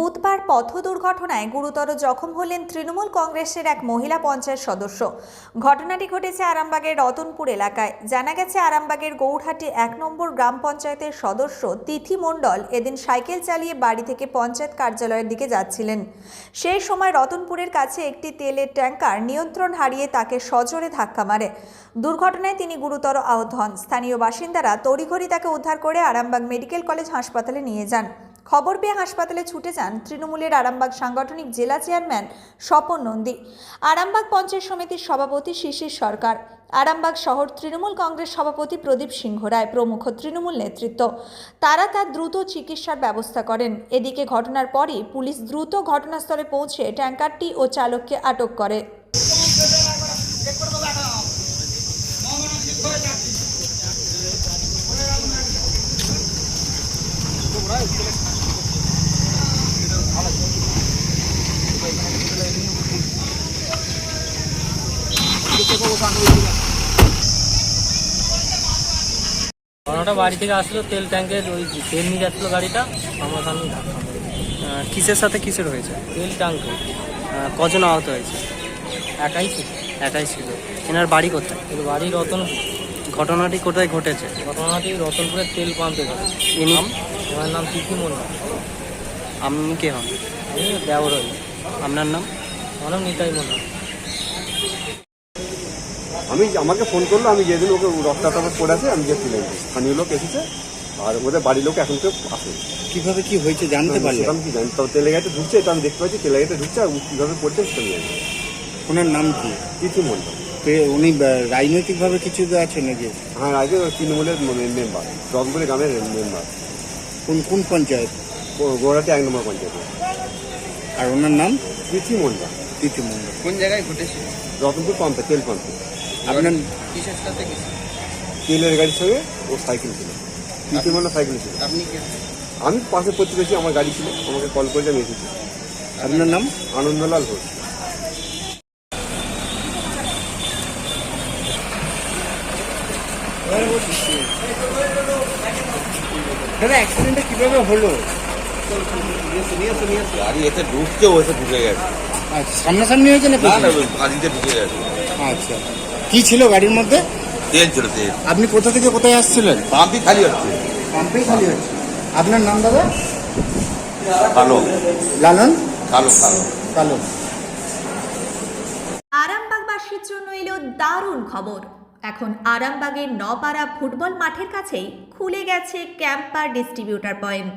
বুধবার পথ দুর্ঘটনায় গুরুতর জখম হলেন তৃণমূল কংগ্রেসের এক মহিলা পঞ্চায়েত সদস্য। ঘটনাটি ঘটেছে আরামবাগের রতনপুর এলাকায়। জানা গেছে, আরামবাগের গৌরহাটি এক নম্বর গ্রাম পঞ্চায়েতের সদস্য তিথি মণ্ডল এদিন সাইকেল চালিয়ে বাড়ি থেকে পঞ্চায়েত কার্যালয়ের দিকে যাচ্ছিলেন। সেই সময় রতনপুরের কাছে একটি তেলের ট্যাঙ্কার নিয়ন্ত্রণ হারিয়ে তাকে সজোরে ধাক্কা মারে। দুর্ঘটনায় তিনি গুরুতর আহত হন। স্থানীয় বাসিন্দারা তড়িঘড়ি তাকে উদ্ধার করে আরামবাগ মেডিকেল কলেজ হাসপাতালে নিয়ে যান। খবর পেয়ে হাসপাতালে ছুটে যান তৃণমূলের আরামবাগ সাংগঠনিক জেলা চেয়ারম্যান স্বপন নন্দী। আরামবাগ পঞ্চায়েত সমিতির সভাপতি শিশির সরকার। আরামবাগ শহর তৃণমূল কংগ্রেস সভাপতি প্রদীপ সিংহ রায়, প্রমুখ তৃণমূল নেতৃত্ব। তারা তার দ্রুত চিকিৎসার ব্যবস্থা করেন। এদিকে ঘটনার পরই পুলিশ দ্রুত ঘটনাস্থলে পৌঁছে ট্যাঙ্কারটি ও চালককে আটক করে। ঘটনাটা বাড়ি থেকে আসলো তেল ট্যাঙ্কের ওই তেল নিয়ে যাচ্ছিল গাড়িটা আমার সামনে ধাক্কা কিসের সাথে কিসের হয়েছে? তেল ট্যাঙ্কে কজন আহত হয়েছে? একাই ছিল। একাই ছিল। এনার বাড়ি কোথায়? এর বাড়ি রতন। ঘটনাটি কোথায় ঘটেছে? ঘটনাটি রতনপুরের তেল পাম্পে ঘটে। ইনি আমার নাম তিথি মন্ডল আপনি কে হন? আমি ব্যবহার হই আপনার নাম? আমার নাম নিতাই মন্ডল আমি আমাকে ফোন করল আমি যেদিন ওকে রক্তাটাপা পড়ে আছে আমি যে তুলে নিই স্থানীয় লোক এসেছে আর ওদের বাড়ির লোক এখন কেউ আসে কীভাবে কি হয়েছে জানতে পারলে আমি কি জানি? তো তেলে গাড়িতে ঢুকছে এটা আমি দেখতে পাচ্ছি তেলে গাড়িতে ঢুকছে আর কীভাবে পড়ছে সেটা আমি জানি ওনার নাম কি? কিছু মন্ডল তে- উনি রাজনৈতিকভাবে কিছু আছে নাকি? হ্যাঁ আগে ওই তৃণমূলের মেম্বার রংপুরে গ্রামের মেম্বার। কোন কোন পঞ্চায়েত? গোড়াতে এক নম্বর পঞ্চায়েতে। আর ওনার নাম? কিছু মন্ডল তিতু মন্ডল কোন জায়গায় ঘটেছে? রতনপুর পাম্পে তেল পাম্পে। আপনার কিসের সাথে তেলের গাড়ির সঙ্গে ও সাইকেল ছিল। কিছু মন্ডল সাইকেল ছিল। আপনি কে? আমি পাশে প্রতিবেশী আমার গাড়ি ছিল। আমাকে কল করে আমি এসেছি আপনার নাম? আনন্দলাল ঘোষ। দাদা অ্যাক্সিডেন্টটা কীভাবে হলো? গাড়ি এসে ঢুকছে ও ঢুকে গেছে। আচ্ছা সামনাসামনি হয়েছে না না না পেছনে? ওই গাড়িতে ঢুকে গেছে। আচ্ছা। কি ছিল গাড়ির মধ্যে? তেল ছিল তেল। আপনি কোথা থেকে কোথায় আসছিলেন? পাম্পই খালি হচ্ছে। পাম্পেই খালি হচ্ছে। আপনার নাম দাদা? কালো। লালন? কালো কালো। কালো। আরামবাগবাসীর জন্য এলো দারুণ খবর। এখন আরামবাগের নপাড়া ফুটবল মাঠের কাছেই খুলে গেছে ক্যাম্পার ডিস্ট্রিবিউটার পয়েন্ট।